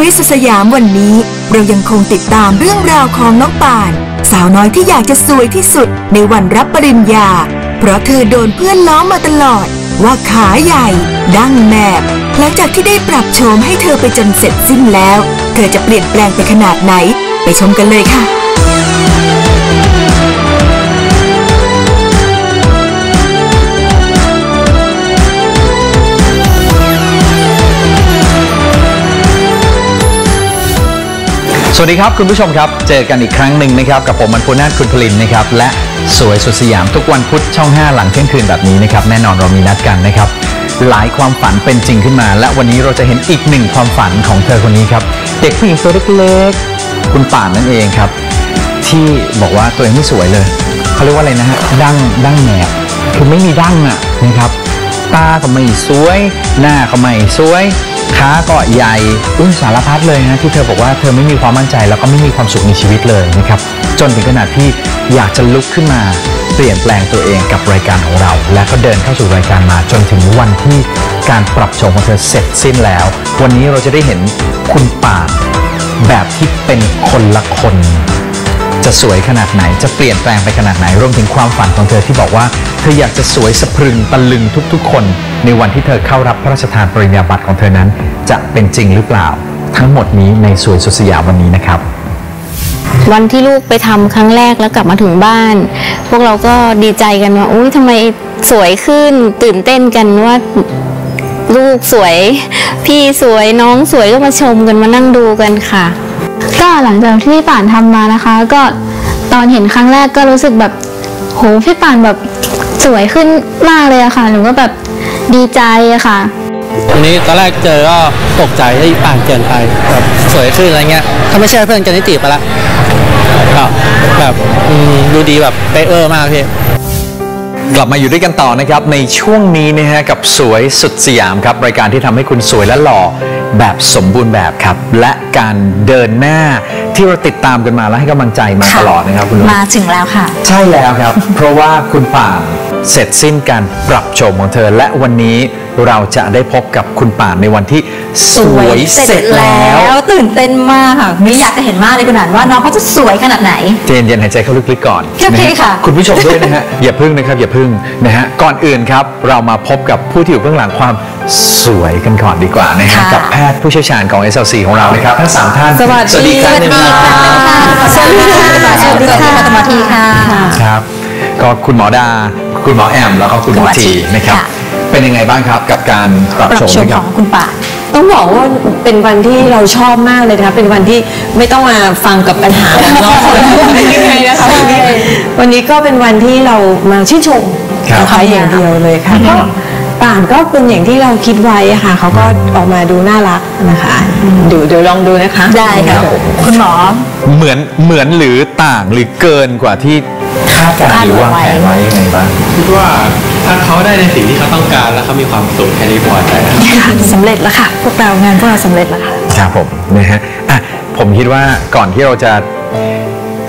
วยสุสยามวันนี้ เรายังคงติดตามเรื่องราวของน้องป่าน สาวน้อยที่อยากจะสวยที่สุดในวันรับปริญญา เพราะเธอโดนเพื่อนล้อมาตลอด ว่าขาใหญ่ ดั้งแมบหลังจากที่ได้ปรับโฉมให้เธอไปจนเสร็จสิ้นแล้ว เธอจะเปลี่ยนแปลงไปขนาดไหน ไปชมกันเลยค่ะ วัสดีครับคุณผู้ชมครับ เจอกันอีกครั้งหนึ่งนะครับ กับผมมันพูนาคุณพลินนะครับ และสวยสุดสยามทุกวันพุธช่อง 5 หลังเที่ยงคืนแบบนี้นะครับ แน่นอนเรามีนัดกันนะครับ หลายความฝันเป็นจริงขึ้นมา และวันนี้เราจะเห็นอีกหนึ่งความฝันของเธอคนนี้ครับ เด็กผู้หญิงตัวเล็กๆคุณป่านนั่นเองครับ ที่บอกว่าตัวเองไม่สวยเลยเขาเรียกว่าอะไรนะฮะดั้งดั้งแหนบคือไม่มีดั้งอะนะครับตาก็ไม่สวย หน้าก็ไม่สวย ขาก็ใหญ่อุ้ยสารพัดเลยนะที่เธอบอกว่าเธอไม่มีความมั่นใจแล้วก็ไม่มีความสุขในชีวิตเลยนะครับจนถึงขนาดที่อยากจะลุกขึ้นมาเปลี่ยนแปลงตัวเองกับรายการของเรา และก็เดินเข้าสู่รายการมาจนถึงวันที่การปรับโฉมของเธอเสร็จสิ้นแล้ว วันนี้เราจะได้เห็นคุณป่าแบบที่เป็นคนละคน จะสวยขนาดไหนจะเปลี่ยนแปลงไปขนาดไหนรวมถึงความฝันของเธอที่บอกว่าเธออยากจะสวยสะพรึงตะลึงทุกๆ คน ในวันที่เธอเข้ารับพระราชทานปริญญาบัตรของเธอนั้น จะเป็นจริงหรือเปล่า ทั้งหมดนี้ในสวยสุดสยามวันนี้นะครับ วันที่ลูกไปทำครั้งแรกแล้วกลับมาถึงบ้าน พวกเราก็ดีใจกันว่าอุ้ยทำไมสวยขึ้นตื่นเต้นกันว่าลูกสวย พี่สวยน้องสวยก็มาชมกันมานั่งดูกันค่ะ ก็หลังจากที่พี่ป่านทำมานะคะ ก็ตอนเห็นครั้งแรกก็รู้สึกแบบโหพี่ป่านแบบสวยขึ้นมากเลยอะค่ะหนูก็แบบดีใจอะค่ะตรงนี้ตอนแรกเจอก็ตกใจที่ป่านเกินไปแบบสวยขึ้นอะไรเงี้ยถ้าไม่ใช่เพื่อนกันนิติไปละก็แบบอืมดูดีแบบเป๊ะเวอร์มากพี่กลับมาอยู่ด้วยกันต่อนะครับในช่วงนี้นะฮะกับสวยสุดสยามครับรายการที่ทำให้คุณสวยและหล่อ แบบสมบูรณ์แบบครับ และการเดินหน้าที่เราติดตามกันมาและให้กำลังใจมาตลอดนะครับคุณนุชมาถึงแล้วค่ะ ใช่แล้วครับ เพราะว่าคุณป่าน เสร็จสิ้นการปรับโฉมของเธอ และวันนี้เราจะได้พบกับคุณป่านในวันที่สวยเสร็จแล้ว ตื่นเต้นมากค่ะไม่อยากจะเห็นมากเลยคุณอ่านว่าน้องเขาจะสวยขนาดไหนเจนเย็นหายใจเข้าลึกๆก่อนโอเคนะฮะค่ะ คุณผู้ชมด้วยนะฮะอย่าพึ่งนะครับอย่าพึ่งนะฮะก่อนอื่นครับเรามาพบกับผู้ที่อยู่เบื้องหลังความสวยกันก่อนดีกว่านะฮะค่ะกับแพทย์ผู้เชี่ยวชาญของ SLC ของเรานะครับทั้งสามท่านสวัสดีครับสวัสดีค่ะสวัสดีค่ะสวัสดีค่ะสวัสดีค่ะครับ ก็คุณหมอดา คุณหมอแอม แล้วก็คุณหมอคุณหมอทีทีนะครับค่ะเป็นยังไงบ้างครับกับการปรับปรับโฉมโฉมนะคขรัอบงคุณป่านต้องบอกว่าเป็นวันที่เราชอบมากเลยนะคะเป็นวันที่ไม่ต้องมาฟังกับปัญหาของน้องยังไงนะคะวันนี้วันนี้ก็เป็นวันที่เรามาชื่นชมครับนะคะอย่างเดียวเลยค่ะก็ป่านก็เป็นอย่างที่เราคิดไว้อะค่ะเขาก็ออกมาดูน่ารักนะคะเดี๋ยวเดี๋ยวลองดูนะคะ ได้ค่ะคุณหมอเหมือนเหมือนหรือต่างหรือเกินกว่าที่คาดการณ์หรือวางแผนไว้ยังไงบ้างคิดว่าถ้าเขาได้ในสิ่งที่เขาต้องการแล้วเขามีความสุขแค่นี้พอใจแล้วสำเร็จแล้วค่ะ พวกเรางานพวกเราสำเร็จแล้วค่ะครับผมนะฮะอะผมคิดว่าก่อนที่เราจะ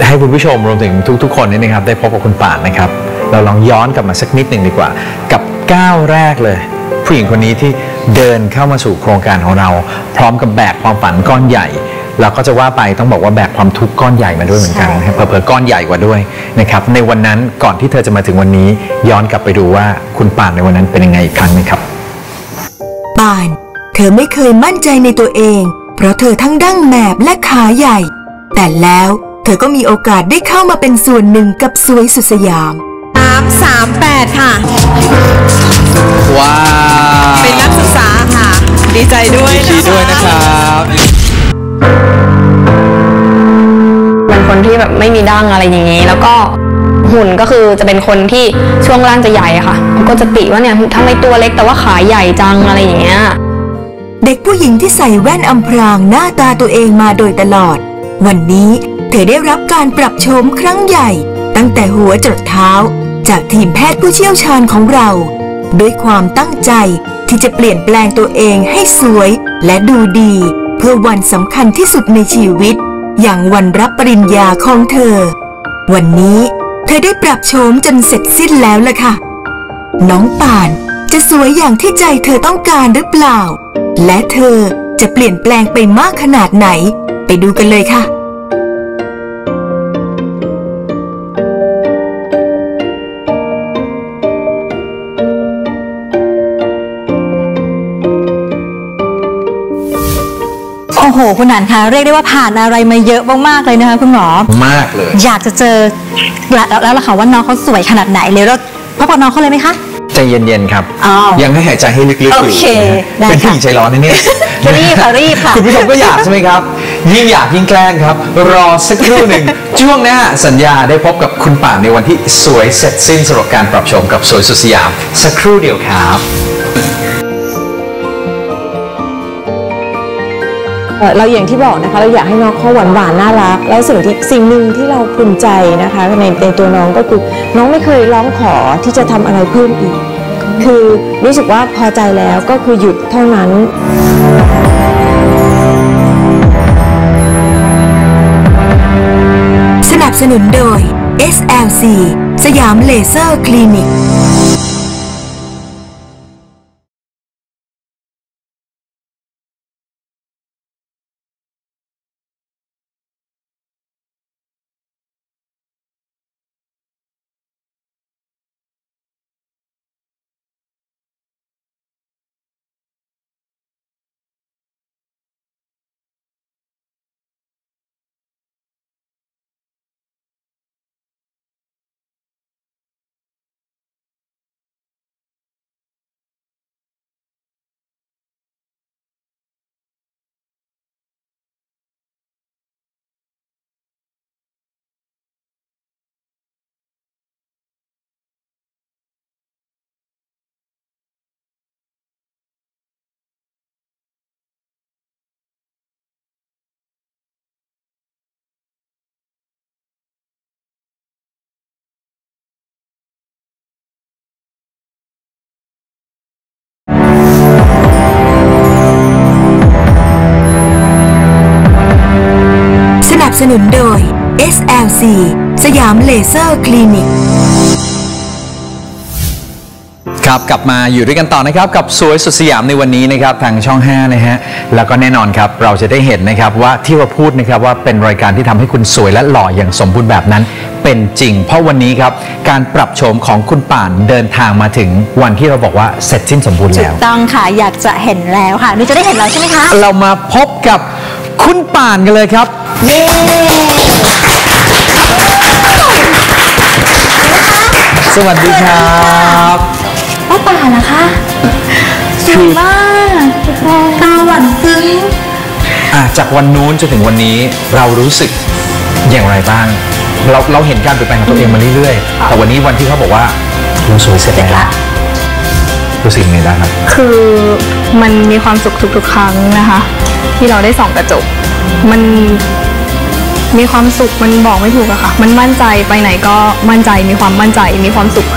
ให้คุณผู้ชมรวมถึงทุก ๆ คนเนี่ยนะครับ ได้พบกับคุณป่านนะครับ เราลองย้อนกลับมาสักนิดหนึ่งดีกว่า กับก้าวแรกเลย ผู้หญิงคนนี้ที่เดินเข้ามาสู่โครงการของเรา พร้อมกับแบกความฝันก้อนใหญ่ เราก็จะว่าไปต้องบอกว่าแบกความทุกข์ก้อนใหญ่มาด้วยเหมือนกันนะครับเผลอๆก้อนใหญ่กว่าด้วยนะครับในวันนั้นก่อนที่เธอจะมาถึงวันนี้ ย้อนกลับไปดูว่าคุณป่านในวันนั้นเป็นยังไงอีกครั้งหนึงครับ ป่าน เธอไม่เคยมั่นใจในตัวเอง เพราะเธอทั้งดั้งแหนบและขาใหญ่ แต่แล้วเธอก็มีโอกาสได้เข้ามาเป็นส่วนหนึ่งกับสวยสุดสยาม สามสามแปดค่ะ ว้าวเป็นนักศึกษาค่ะ ดีใจด้วยดีด้วยนะครับ เป็นคนที่แบบไม่มีดั้งอะไรอย่างนี้ แล้วก็หุ่นก็คือจะเป็นคนที่ช่วงล่างจะใหญ่ค่ะเขาก็จะติว่าเนี่ยทำไมตัวเล็กแต่ว่าขาใหญ่จังอะไรอย่างเงี้ยเด็กผู้หญิงที่ใส่แว่นอำพรางหน้าตาตัวเองมาโดยตลอด วันนี้เธอได้รับการปรับโฉมครั้งใหญ่ ตั้งแต่หัวจดเท้า จากทีมแพทย์ผู้เชี่ยวชาญของเรา ด้วยความตั้งใจที่จะเปลี่ยนแปลงตัวเองให้สวยและดูดี พื่อวันสำคัญที่สุดในชีวิต อย่างวันรับปริญญาของเธอ วันนี้เธอได้ปรับโฉมจนเสร็จสิ้นแล้วล่ะค่ะ น้องป่านจะสวยอย่างที่ใจเธอต้องการหรือเปล่า และเธอจะจะเปลี่ยนแปลงไปมากขนาดไหน ไปดูกันเลยค่ะ โอ้โหคุณหนานคะเรียกได้ว่าผ่านอะไรมาเยอะมากๆเลยนะคะคุณหมอ มากเลย อยากจะเจอแล้วแล้วล่ะค่ะว่าน้องเขาสวยขนาดไหนเลยแล้วพบกับน้องเขาเลยไหมคะใจเย็นๆครับอ้าวยังให้หายใจให้ลึกๆอยู่โอเคได้เป็นผู้ค่ะหญิงใจร้อนนะเนี่ยรีบค่ะรีบค่ะคุณผู้ชมก็อยากใช่ไหมครับ ยิ่งอยากยิ่งแกล้งครับ รอสักครู่หนึ่งช่วงหน้าสัญญาได้พบกับคุณป่านในวันที่สวยเสร็จสิ้นสำหรับการปรับชมกับสวยสุดสยาม สักครู่เดียวครับ เราอย่างที่บอกนะคะเราอยากให้น้องเขาหวานหวานน่ารัก แล้วสิ่งที่สิ่งหนึ่งที่เราภูมิใจนะคะในในตัวน้องก็คือน้องไม่เคยร้องขอที่จะทำอะไรเพิ่มอีก คือรู้สึกว่าพอใจแล้วก็คือหยุดเท่านั้นสนับสนุนโดย SLC สยามเลเซอร์คลินิก นับสนุนโดย SLC สยามเลเซอร์คลินิก ครับกลับมาอยู่ด้วยกันต่อนะครับ กับสวยสุดสยามในวันนี้นะครับทางช่อง 5 นะฮะ แล้วก็แน่นอนครับ เราจะได้เห็นนะครับว่าที่เราพูดนะครับว่าเป็นรายการที่ทำให้คุณสวยและหล่ออย่างสมบูรณ์แบบนั้นเป็นจริง เพราะวันนี้ครับ การปรับโฉมของคุณป่านเดินทางมาถึงวันที่เราบอกว่าเสร็จสิ้นสมบูรณ์ถูแล้กว ต้องค่ะ อยากจะเห็นแล้วค่ะนี่จะได้เห็นแล้วใช่ไหมคะ เรามาพบกับ คุณป่านกันเลยครับ เย้สวัสดีครับป้าป่านะคะ สวยมากตาหวานซึ้งอะจากวันนู้นจนถึงวันนี้เรารู้สึกอย่างไรบ้าง เราเราเห็นการเปลี่ยนแปลงของตัวเองมาเรื่อยๆ แต่วันนี้วันที่เขาบอกว่าเราสวยเสร็จแล้ว รู้สึกยังไงบ้างครับ คือมันมีความสุขทุกๆครั้งนะคะ ที่เราได้ส่องกระจก มันมีความสุขมันบอกไม่ถูกอะค่ะ มันมั่นใจไปไหนก็มั่นใจมีความมั่นใจมีความสุข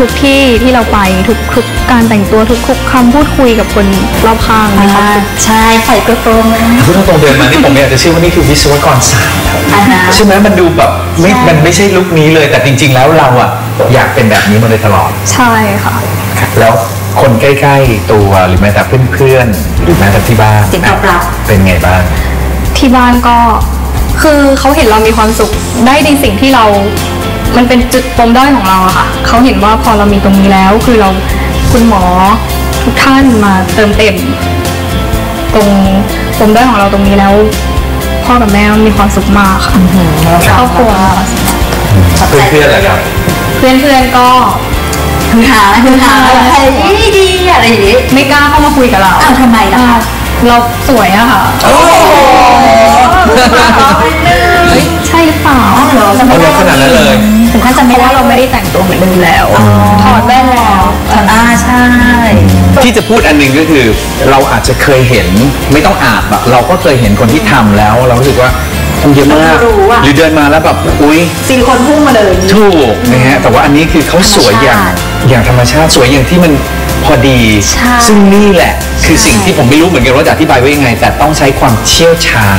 ทุกๆที่ที่เราไปทุกๆการแต่งตัวทุกๆคำพูดคุยกับคนรอบข้างมีความสุขใช่ใส่กระโปรงนะพูดตรงๆเดินมานี่ผมอยากจะเชื่อว่านี่คือวิศวกรสาวครับอ่าฮะใช่ไหมมันดูแบบไม่มันไม่ใช่ลุคนี้เลยแต่จริง ๆ แล้วเราอะอยากเป็นแบบนี้มาโดยตลอด ใช่ค่ะ แล้วคนใกล้ ๆ ตัวหรือแม้แต่เพื่อนๆหรือแม้แต่ที่บ้านเสียงตอบรับ เป็นไงบ้าง ที่บ้านก็คือเขาเห็นเรามีความสุขได้ในสิ่งที่เรา มันเป็นจุดปมด้อยของเราอะค่ะเขาเห็นว่าพอเรามีตรงนี้แล้ว คือเราคุณหมอทุกท่านมาเติมเต็ม ตรงปมด้อยของเราตรงนี้แล้ว พ่อกับแม่มีความสุขมากค่ะครอบครัวเพื่อนๆแหละครับ เพื่อนๆก็ คือหาคือหาอะไรดีอะไรอย่างนี้ไม่กล้าเข้ามาคุยกับเราอ้าวทำไมล่ะคะเราสวยอะค่ะเฮ้ยใช่หรือเปล่าเหรอจะเอาไม่เร็ได้วขนาดนั้นเลยถึงขั้นจะเพไม่ราะได้ว่าเราไม่ได้แต่งตัวเหมือนเดิมแล้วถอดแว่นแล้วอ่าใช่ ที่จะพูดอันหนึ่งก็คือ เราอาจจะเคยเห็นไม่ต้องอาบอะเราก็เคยเห็นคนที่ทำแล้ว เรารู้สึกว่า ทำเยอะมากหรือเดินมาแล้วแบบอุ้ยซิลิโคนพุ่งมาเลย ถูกนะฮะแต่ว่าอันนี้คือเขาสวยอย่างอย่างธรรมชาติสวยอย่างที่มัน พอดี ใช่ซึ่งนี่แหละ คือสิ่งที่ผมไม่รู้เหมือนกันว่าจะอธิบายว่ายังไง แต่ต้องใช้ความเชี่ยวชาญ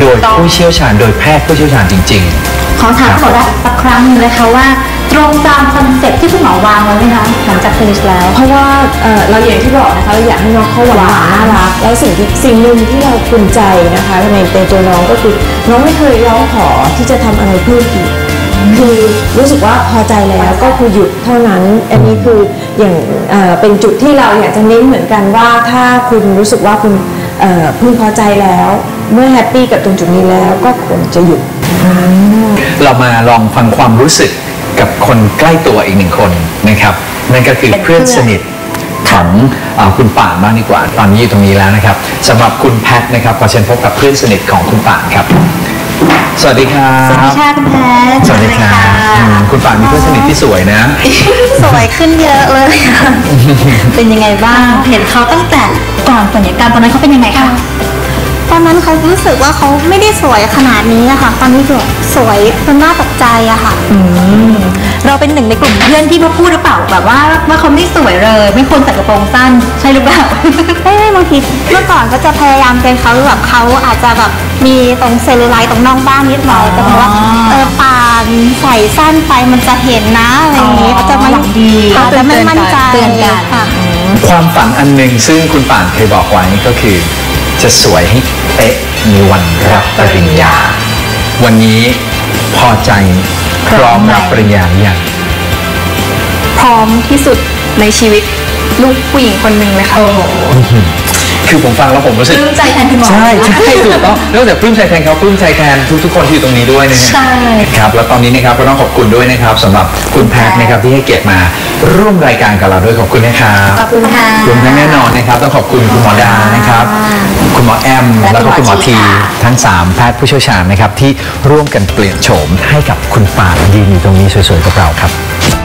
โดยผู้เชี่ยวชาญโดยแพทย์ผู้เชี่ยวชาญจริงๆขอถามคุณหมอได้สักครั้งหนึงนะคะว่า ตรงตามคอนเซ็ปต์ที่คุณหมอวางไว้ไหมคะหลังจากฟินิชแล้ว เพราะว่าเอ่อเราอย่างที่บอกนะคะเราอยากให้น้องเขาหวานหวานน่ารักแล้วสิ่งที่สิ่งหนึ่งที่เราภูมิใจนะคะในในตัวน้องก็คือน้องไม่เคยร้องขอที่จะทำอะไรเพิ่มอีกคือรู้สึกว่าพอใจแล้วก็คือหยุดเท่านั้น อันนี้คือ อย่างเอ่อเป็นจุดที่เราอยากจะเน้นเหมือนกันว่าถ้าคุณรู้สึกว่าคุณเอ่อพึงพอใจแล้ว เมื่อแฮปปี้กับตรงจุดนี้แล้วก็ควรจะหยุด เรามาลองฟังความรู้สึกกับคนใกล้ตัวอีกหนึ่งคนนะครับนั่นก็คือเพื่อนสนิทของอาคุณป่านบ้างดีกว่า ตอนนี้อยู่ตรงนี้แล้วนะครับสำหรับคุณแพทนะครับขอเชิญพบกับเพื่อนสนิทของคุณป่านครับ สวัสดีครับสวัสดีค่ะคุณแพทย์สวัสดีครับอืมคุณป่านมีเพื่อนสนิทที่สวยนะ สวยขึ้นเยอะเลยค่ะเป็นยังไงบ้าง เห็นเขาตั้งแต่ก่อนสัญญกรรมตอนนั้นเขาเป็นยังไงคะตอนนั้นเขารู้สึกว่าเขาไม่ได้สวยขนาดนี้อะค่ะ ตอนนี้แบบสวยจนน่าตกใจอะค่ะ เราเป็นหนึ่งในกลุ่มเพื่อนที่มาพูดหรือเปล่าแบบว่าว่าเขาไม่สวยเลย ไม่ควรใส่กระโปรงสั้นใช่หรือเปล่าไม่ไม่บางทีเมื่อก่อนก็จะพยายามเป็นเขาแบบเขาอาจจะแบบมีตรงเซลลูไลท์ตรงน่องบ้างนิดหน่อยแต่แบบว่าเออปานใส่สั้นไปมันจะเห็นนะอะไรอย่างงี้อ๋อเขาจะไม่หวังดีอาจจะไม่มั่นใจเตือนกันค่ะความฝันอันหนึ่งซึ่งคุณป่านเคยบอกไว้ก็คือ จะสวยให้เป๊ะในวันรับปริญญา วันนี้พอใจ พร้อมรับปริญญาหรือยังพร้อมที่สุดในชีวิตลูกผู้หญิงคนหนึ่งเลยค่ะ คือผมฟังแล้วผมรู้สึกปลื้มใจแทนคุณหมอใช่ใช่ถูกต้องนอกจากปลื้มใจแทนเขาปลื้มใจแทนทุกๆคนที่อยู่ตรงนี้ด้วยนะฮะใช่ครับแล้วตอนนี้นะครับก็ต้องขอบคุณด้วยนะครับสำหรับคุณแพทย์นะครับที่ให้เกียรติมาร่วมรายการกับเราด้วยขอบคุณนะครับขอบคุณค่ะ รวมทั้งแน่นอนนะครับต้องขอบคุณคุณหมอดานะครับ คุณหมอแอมและแล้วก็คุณหมอคุณหมอทีทีค่ะ ทั้ง3แพทย์ผู้เชี่ยวชาญนะครับที่ร่วมกันเปลี่ยนโฉมให้กับคุณป่านยืนอยู่ตรงนี้สวยๆกับเราครับ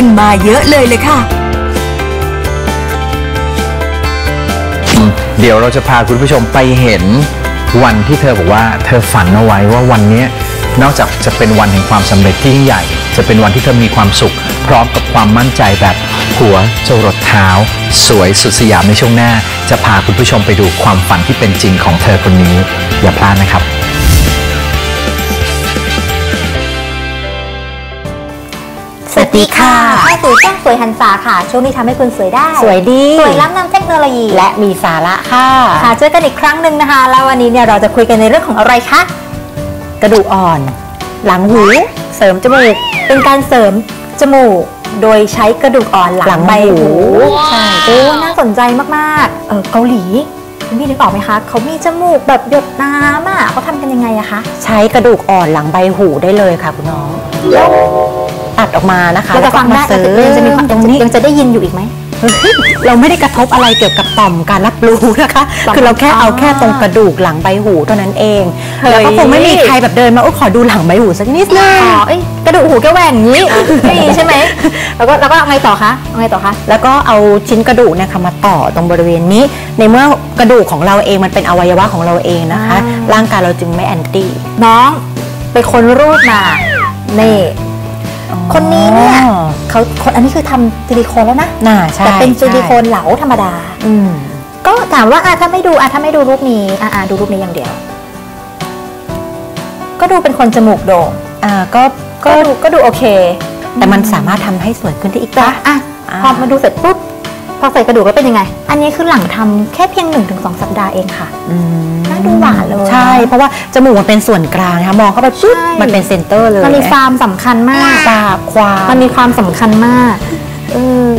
ขึ้นมาเยอะเลยเลยค่ะ เดี๋ยวเราจะพาคุณผู้ชมไปเห็นวันที่เธอบอกว่าเธอฝันเอาไว้ว่าวันนี้นอกจากจะเป็นวันแห่งความสำเร็จที่ยิ่งใหญ่ จะเป็นวันที่เธอมีความสุข พร้อมกับความมั่นใจแบบหัวจรดเท้า สวยสุดสยามในช่วงหน้า จะพาคุณผู้ชมไปดูความฝันที่เป็นจริงของเธอคนนี้ อย่าพลาดนะครับ สวัสดีค่ะเข้าสู่ช่องสวยหันษาค่ะ ช่วงนี้ทำให้คุณสวยได้ สวยดี สวยล้ำนำเทคโนโลยี และมีสาระค่ะค่ะเจอกันอีกครั้งหนึ่งนะคะ แล้ววันนี้เนี่ยเราจะคุยกันในเรื่องของอะไรคะ กระดูกอ่อน หลังหู เสริมจมูก เป็นการเสริมจมูก โดยใช้กระดูกอ่อนหลัหลังงใบหูหู ใช่โอ้น่าสนใจมากๆ เออเกาหลีคุณพี่นึกออกไหมคะ เขามีจมูกแบบหยดน้ำอะเขาทำกันยังไงอะคะ ใช้กระดูกอ่อนหลังใบหูได้เลยค่ะคุณน้อง ตัดออกมานะคะเราจะฟังได้แล้วก็แต่มาเสริมยังจะมีความตรงนี้ยังจะได้ยินอยู่อีกไหมเราไม่ได้กระทบอะไรเกี่ยวกับต่อมการรับรู้นะคะต่อมคือเราแค่เอาอ่าแค่ตรงกระดูกหลังใบหูเท่านั้นเองเฮ้ยแล้วก็คงไม่มีใครแบบเดินมาโอ้ขอดูหลังใบหูสักนิดนึงอ๋อเอ้ยกระดูกหูแกแหว่งอย่างนี้ไม่มีใช่ไหมแล้วก็แล้วก็เอาไงต่อคะเอาไงต่อคะแล้วก็เอาชิ้นกระดูกเนะคะมาต่อตรงบริเวณนี้ ในเมื่อกระดูกของเราเองมันเป็นอวัยวะของเราเองนะคะอ่าร่างกายเราจึงไม่แอนตี้น้องเป็นคนรูปมานี่ คนนี้เนี่ยเขาคนอันนี้คือทำซิลิโคนแล้วนะน่าใช่แต่เป็นซิลิโคนใช่เหลาธรรมดา อืมก็ถามว่าอะถ้าไม่ดูอะถ้าไม่ดูรูปนี้อะอะดูรูปนี้อย่างเดียว ก็ดูเป็นคนจมูกโด่งอ่าก็ก็ดูก็ดูโอเค แต่มันสามารถทำให้สวยขึ้นได้อีกจ้ะนะอะอ่าพอมาดูเสร็จปุ๊บพ อใส่กระดูกแล้วเป็นยังไง อันนี้คือหลังทำแค่เพียง1นถึงสสัปดาห์เองค่ะอืมน่าดูหวานเลยใช่ เพราะว่าจมูกมันเป็นส่วนกลางนะคะมองเข้าไปปุ๊บใช่มันเป็นเซนเตอร์เลยมันมีความสำคัญมากทราบความมันมีความสำคัญมากเออ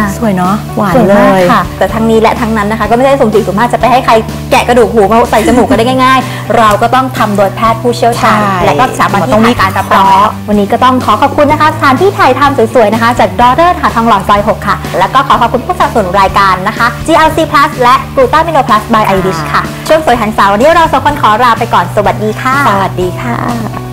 อะสวยเนาะหวานสวยเลมากย ค่ะ แต่ทั้งนี้และทั้งนั้นนะคะ ก็ไม่ได้สมจิตสมมาตรจะไปให้ใครแกะกระดูกหูมาใส่จมูกก็ได้ง่าย ๆ เราก็ต้องทำโดยแพทย์ผู้เชี่ยวชาญใช่และก็สถาบันต้ที่องมีผ่านการรับรองแล้ววันนี้ก็ต้องขอขอบคุณนะคะสถานที่ถ่ายทำสวยๆนะคะ จาก Daughter หาดทองหล่อซอย6ค่ะ แล้วก็ขอขอบคุณผู้สนับสนุนรายการนะคะ GLC Plus และ Glutamino Plus by iDish ค่ะ ช่วงสวยหันสาววันนี้เราสองคนขอลาไปก่อนสวัสดีค่ะ สวัสดีค่ะ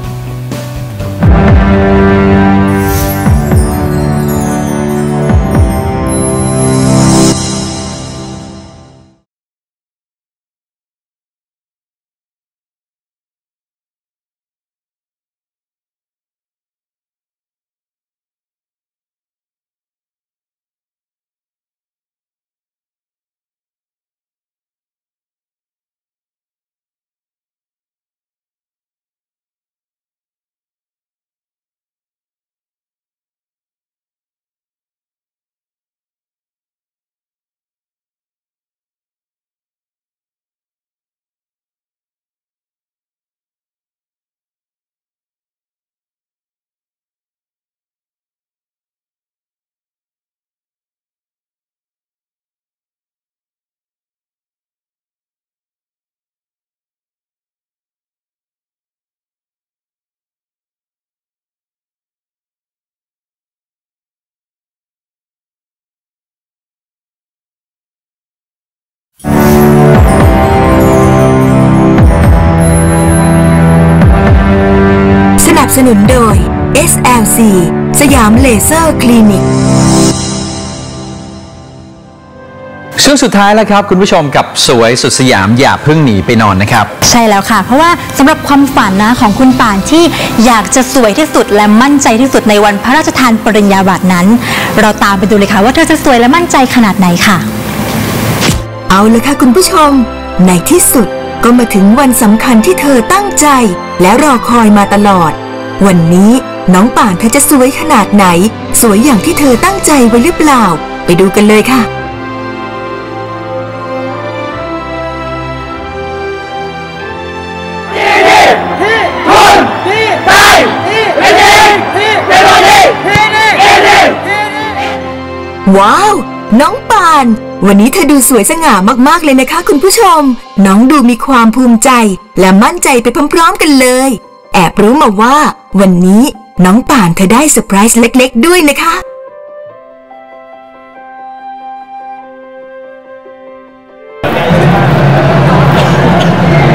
สนุนโดย SLC สยามเลเซอร์คลินิก ช่วงสุดท้ายแล้วครับ คุณผู้ชมกับสวยสุดสยามอย่าเพิ่งหนีไปนอนนะครับ ใช่แล้วค่ะ เพราะว่าสำหรับความฝันนะของคุณป่านที่อยากจะสวยที่สุดและมั่นใจที่สุดในวันพระราชทานปริญญาบัตรนั้น เราตามไปดูเลยค่ะว่าเธอจะสวยและมั่นใจขนาดไหนค่ะ เอาละค่ะคุณผู้ชม ในที่สุดก็มาถึงวันสำคัญที่เธอตั้งใจ และรอคอยมาตลอด วันนี้น้องป่านเธอจะสวยขนาดไหน สวยอย่างที่เธอตั้งใจไว้หรือเปล่า ไปดูกันเลยค่ะว้าว น้องปาน วันนี้เธอดูสวยสง่ามากๆเลยนะคะคุณผู้ชม น้องดูมีความภูมิใจ และมั่นใจไปพร้อมๆกันเลย แอบรู้มาว่า วันนี้น้องป่านเธอได้เซอร์ไพรส์เล็ก ๆ ด้วยนะคะ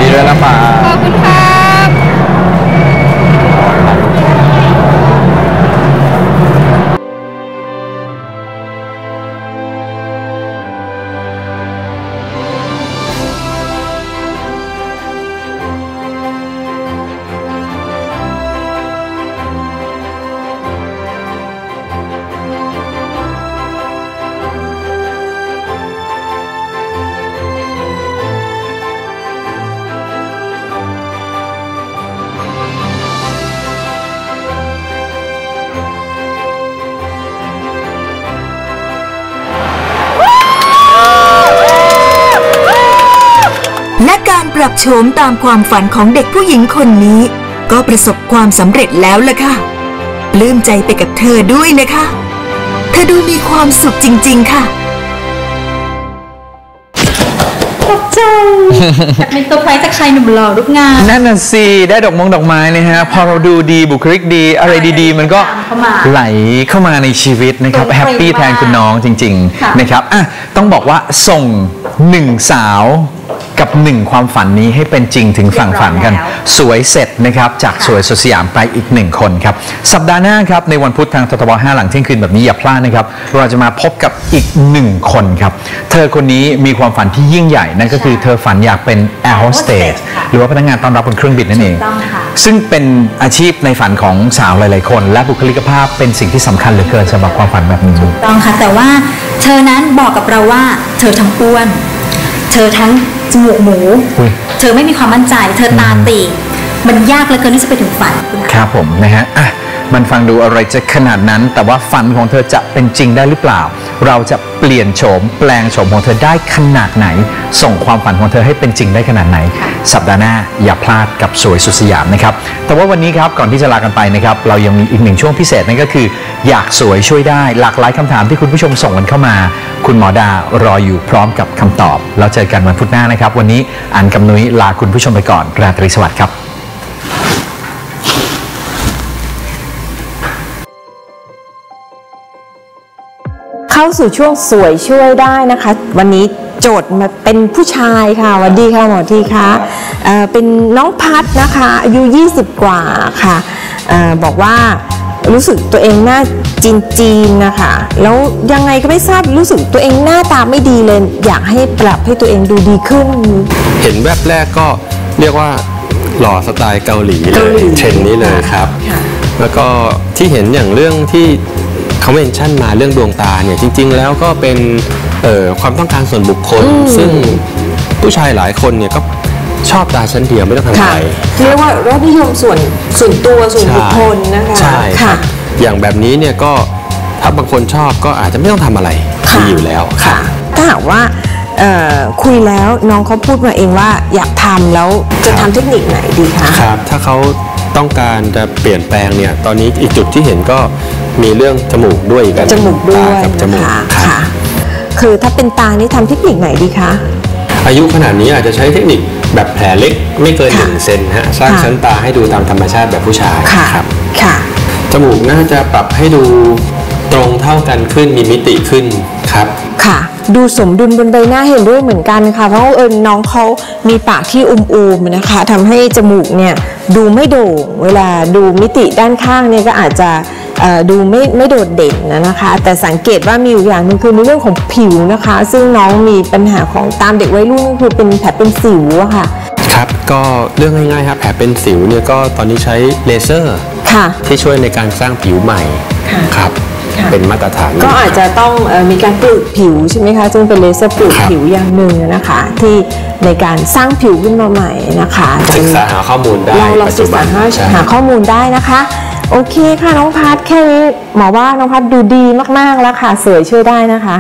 ดีด้วยนะป่า การปรับโฉมตามความฝันของเด็กผู้หญิงคนนี้ ก็ประสบความสำเร็จแล้วล่ะค่ะปลื้มใจไปกับเธอด้วยนะคะ เธอดูมีความสุขจริง ๆ ค่ะอยากมีเซอร์ไพรส์จากชายหนุ่มหล่อรูปงามนั่นน่ะสิได้ดอกมงดอกไม้นะฮะ พอเราดูดีบุคลิกดี อะไรดีๆ มันก็เข้ามาไหลเข้ามาในชีวิตนะครับตรงแฮปปี้เทรนด์แทนคุณน้องจริงค่ะๆนะครับอะต้องบอกว่าส่งหนึ่งสาวกับ หนึ่งความฝันนี้ให้เป็นจริงถึงฝั่งฝันกัน สวยเสร็จนะครับจากสวยสุดสยามไปอีกหนึ่งคนครับ สัปดาห์หน้าครับในวันพุธทางททบ5หลังเที่ยงคืนแบบนี้อย่าพลาดนะครับ เราจะมาพบกับอีกหนึ่งคนครับ เธอคนนี้มีความฝันที่ยิ่งใหญ่นั่นก็คือเธอฝันอยากเป็นแอร์โฮสเตสหรือว่าพนักงานต้อนรับบนเครื่องบินนั่นเองถูกต้องค่ะซึ่งเป็นอาชีพในฝันของสาวหลาย ๆ คน และบุคลิกภาพเป็นสิ่งที่สำคัญเหลือเกินสำหรับความฝันแบบนี้ต้องค่ะแต่ว่าเธอนั้นบอกกับเราว่าเธอทั้งอ้วน เธอทั้งจมูกหมู อุ๊ย เธอไม่มีความมั่นใจ เธอตาตีมันยากเหลือเกินที่จะไปถึงฝันคุณอา ครับผมนะฮะอะ มันฟังดูอะไรจะขนาดนั้น แต่ว่าฝันของเธอจะเป็นจริงได้หรือเปล่า เราจะเปลี่ยนโฉมแปลงโฉมของเธอได้ขนาดไหน ส่งความฝันของเธอให้เป็นจริงได้ขนาดไหน สัปดาห์หน้าอย่าพลาดกับสวยสุดสยามนะครับ แต่ว่าวันนี้ครับก่อนที่จะลากันไปนะครับ เรายังมีอีกหนึ่งช่วงพิเศษนั่นก็คือ อยากสวยช่วยได้ หลากหลายคำถามที่คุณผู้ชมส่งกันเข้ามา คุณหมอดารออยู่พร้อมกับคำตอบ แล้วเจอกันวันพุธหน้านะครับ วันนี้อันกับนุ้ยลาคุณผู้ชมไปก่อนราตรีสวัสดิ์ครับ เข้าสู่ช่วงสวยช่วยได้นะคะ วันนี้โจทย์มาเป็นผู้ชายค่ะสวัสดีค่ะหมอทีคะเอ่อเป็นน้องพัดนะคะอายุ 20 กว่าค่ะเออบอกว่ารู้สึกตัวเองหน้าจีนจีนๆนะคะแล้วยังไงก็ไม่ทราบรู้สึกตัวเองหน้าตาไม่ดีเลย อยากให้ปรับให้ตัวเองดูดีขึ้น เห็นแวบแรกก็เรียกว่าหล่อสไตล์เกาหลีเลเกายหลีเทรนด์นี้เลยครับค่ะแล้วก็ที่เห็นอย่างเรื่องที่ เขาเมนชั่นมาเรื่องดวงตาเนี่ยจริง ๆ แล้วก็เป็นเอ่อความต้องการส่วนบุคคล ซึ่งผู้ชายหลายคนเนี่ยก็ชอบตาชั้นเดียวไม่ต้องทำอะค่ะไรเรียกว่ารสนิยมส่วนส่วนตัวส่วนบุคคลนะคะใช่คค่ะรับอย่างแบบนี้เนี่ยก็ถ้าบางคนชอบก็อาจจะไม่ต้องทำอะไรค่ะดีอยู่แล้วค่ะ ถ้าหากว่าเอ่อคุยแล้วน้องเขาพูดมาเองว่าอยากทำแล้วจะทำเทคนิคไหนดีคะครับถ้าเขา ต้องการจะเปลี่ยนแปลงเนี่ยตอนนี้อีกจุดที่เห็นก็มีเรื่องจมูกด้วยอีกันจมูกด้วยตากับจมูกนะคะครับค่ะ คือถ้าเป็นตานี่ทำเทคนิคไหนดีคะ อายุขนาดนี้อาจจะใช้เทคนิคแบบแผลเล็กไม่เกินหค่ะนึ่งเซนฮะสร้างค่ะ ชั้นตาให้ดูตามธรรมชาติแบบผู้ชายค่ะ ครับค่ะ จมูกน่าจะปรับให้ดูตรงเท่ากันขึ้นมีมิติขึ้นครับ ค่ะ ดูสมดุลบนใบหน้าเห็นด้วยเหมือนกันค่ะ เพราะว่าเอิญน้องเขามีปากที่อุมๆนะคะทำให้จมูกเนี่ย ดูไม่โด่งเวลาดูมิติด้านข้างเนี่ยก็อาจจะเอ่อดูไม่ไม่โดดเด่นนะนะคะ แต่สังเกตว่ามีอยู่อย่างหนึงคือในเรื่องของผิวนะคะ ซึ่งน้องมีปัญหาของตามเด็กวัยรุ่นก็คือเป็นแผลเป็นสิวอะค่ะครับก็เรื่องง่ายๆครับแผลเป็นสิวเนี่ยก็ตอนนี้ใช้เลเซอร์ค่ะที่ช่วยในการสร้างผิวใหม่ค่ะครับค่ะ เป็นมาตรฐาน ก็อาจจะต้องเออมีการปลูกผิวใช่ไหมคะซึ่งเป็นเลเซอร์ปลูกครับผิวอย่างหนึ่งนะคะ ที่ในการสร้างผิวขึ้นมาใหม่นะคะศึกษาหาข้อมูลได้เราเราปัจศึจุกบัษานหาใช่หาข้อมูลได้นะคะโอเคค่ะน้องพัดแค่นี้หมอว่าน้องพัดดูดีมากๆแล้วค่ะ สวยช่วยได้นะคะ